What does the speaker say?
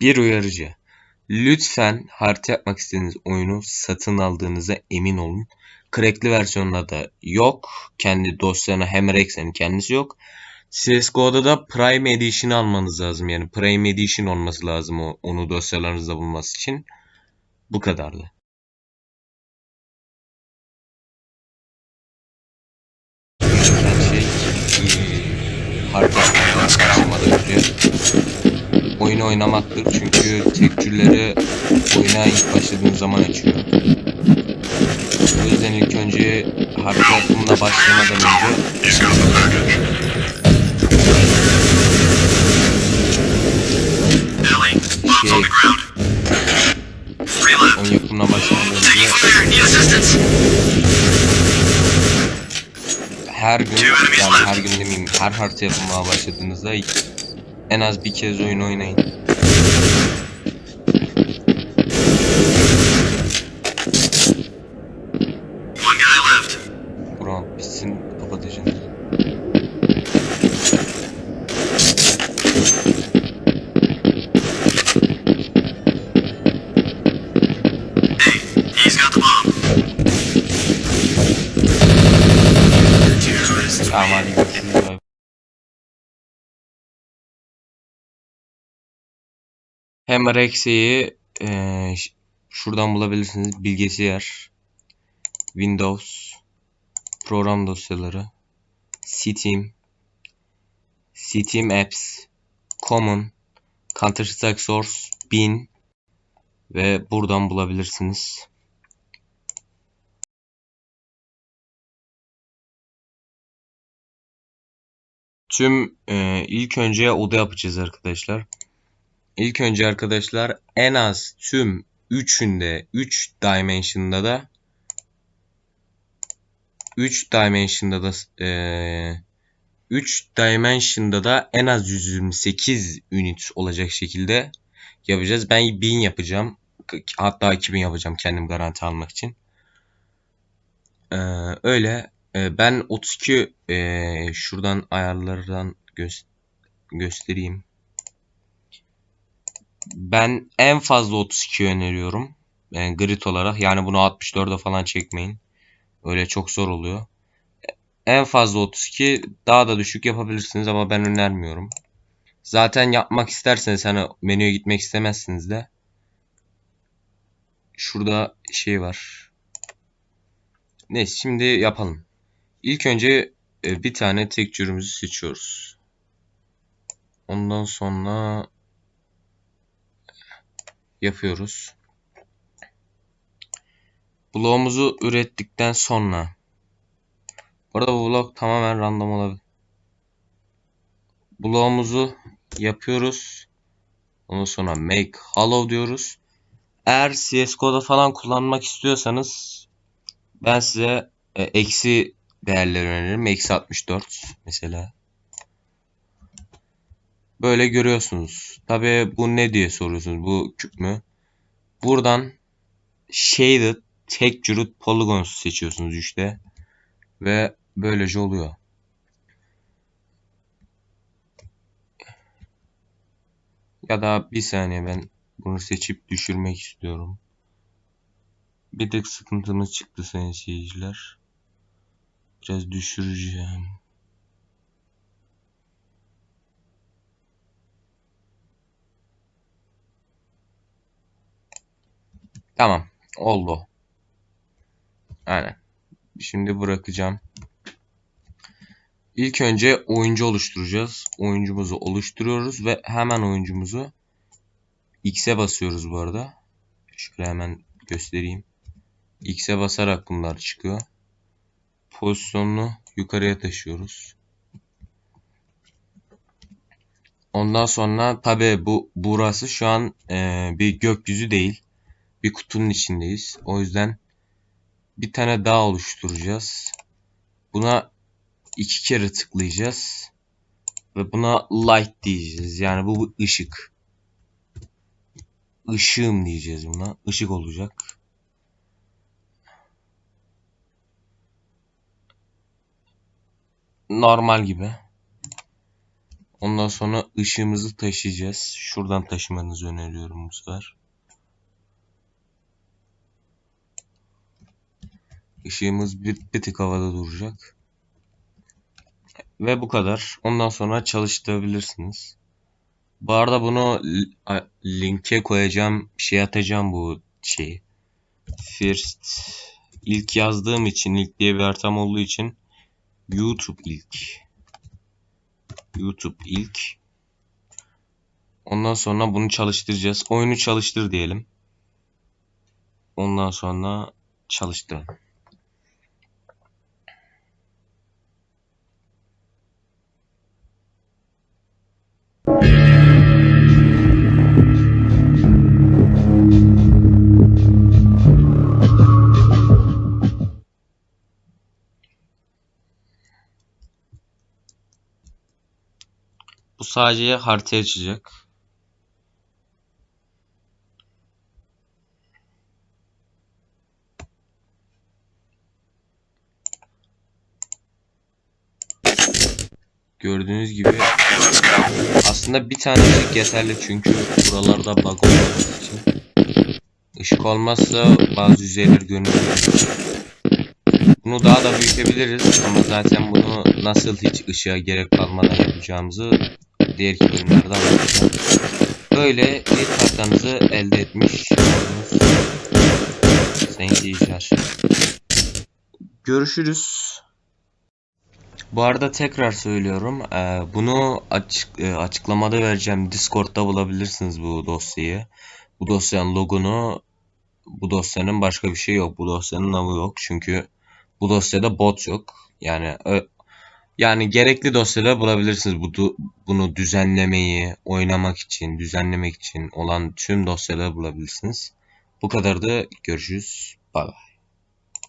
Bir uyarıcı. Lütfen harita yapmak istediğiniz oyunu satın aldığınıza emin olun. Crackli versiyonunda da yok. Kendi dosyalarına Hammer kendisi yok. CSGO'da da Prime Edition almanız lazım. Yani Prime Edition olması lazım onu dosyalarınızda bulması için. Bu kadardı. Şey, harita oyunu oynamaktır. Çünkü tekcülleri oyuna ilk başladığınız zaman açıyor. O yüzden ilk önce harita yapımına başlamadan önce şey oyun yapımına başlamadan önce her gün yani her gün demeyeyim her harita yapımına başladığınızda en az bir kez oyun oynayın. One guy left. Bu round bitsin kapatacağım. Tamam hadi Hem Rex'i eee, ş- şuradan bulabilirsiniz. Bilgisayar, Windows, program dosyaları, Steam, Steam Apps, Common, Counter Strike Source, Bin ve buradan bulabilirsiniz. Tüm eee, ilk önce oda yapacağız arkadaşlar. İlk önce arkadaşlar en az tüm üçünde 3 dimension'da da 3 dimension'da da eee 3 dimension'da da en az 128 unit olacak şekilde yapacağız. Ben 1000 yapacağım. Hatta 2000 yapacağım kendim garanti almak için. Eee, öyle. Eee, ben 32 eee, şuradan ayarlardan gö- göstereyim. Ben en fazla 32 öneriyorum. Yani grid olarak. Yani bunu 64'e falan çekmeyin. Öyle çok zor oluyor. En fazla 32 daha da düşük yapabilirsiniz ama ben önermiyorum. Zaten yapmak isterseniz hani menüye gitmek istemezsiniz de. Şurada şey var. Neyse şimdi yapalım. İlk önce e, bir tane tek cürümüzü seçiyoruz. Ondan sonra yapıyoruz. Bloğumuzu ürettikten sonra bu arada bu blok tamamen random olabilir. Bloğumuzu yapıyoruz. Ondan sonra make hollow diyoruz. Eğer CSGO'da falan kullanmak istiyorsanız ben size e, eksi değerleri öneririm. Eksi 64 mesela. Böyle görüyorsunuz. Tabi bu ne diye soruyorsunuz. Bu küp mü? Buradan shaded textured polygons seçiyorsunuz işte. Ve böylece oluyor. Ya da bir saniye ben bunu seçip düşürmek istiyorum. Bir tık sıkıntımız çıktı sayın seyirciler. Biraz düşüreceğim. Tamam. Oldu. Aynen. Şimdi bırakacağım. İlk önce oyuncu oluşturacağız. Oyuncumuzu oluşturuyoruz ve hemen oyuncumuzu X'e basıyoruz bu arada. Şöyle hemen göstereyim. X'e basarak bunlar çıkıyor. Pozisyonunu yukarıya taşıyoruz. Ondan sonra tabi bu burası şu an e, bir gökyüzü değil. Bir kutunun içindeyiz. O yüzden bir tane daha oluşturacağız. Buna iki kere tıklayacağız. Ve buna light diyeceğiz. Yani bu ışık. Işığım diyeceğiz buna. Işık olacak. Normal gibi. Ondan sonra ışığımızı taşıyacağız. Şuradan taşımanızı öneriyorum bu sefer. Işığımız bir, bir tık havada duracak. Ve bu kadar. Ondan sonra çalıştırabilirsiniz. Bu arada bunu linke koyacağım. Şey atacağım bu şeyi. First ilk yazdığım için ilk diye bir haritam olduğu için YouTube ilk. YouTube ilk. Ondan sonra bunu çalıştıracağız. Oyunu çalıştır diyelim. Ondan sonra çalıştırın. Sadece harita açacak. Gördüğünüz gibi aslında bir tane ışık yeterli çünkü buralarda bug olması için. Işık olmazsa bazı yüzeyler görünüyor. Bunu daha da büyütebiliriz ama zaten bunu nasıl hiç ışığa gerek kalmadan yapacağımızı diğer bölümlerde anlatacağım. Böyle bir haritanızı elde etmiş oldunuz. Sayın seyirciler. Görüşürüz. Bu arada tekrar söylüyorum. eee, bunu açık eee, açıklamada vereceğim. Discord'da bulabilirsiniz bu dosyayı. Bu dosyanın logonu bu dosyanın başka bir şey yok. Bu dosyanın namı yok. Çünkü bu dosyada bot yok. Yani yani gerekli dosyada bulabilirsiniz. Bu bunu düzenlemeyi, oynamak için, düzenlemek için olan tüm dosyaları bulabilirsiniz. Bu kadardı. Görüşürüz. Bay bay.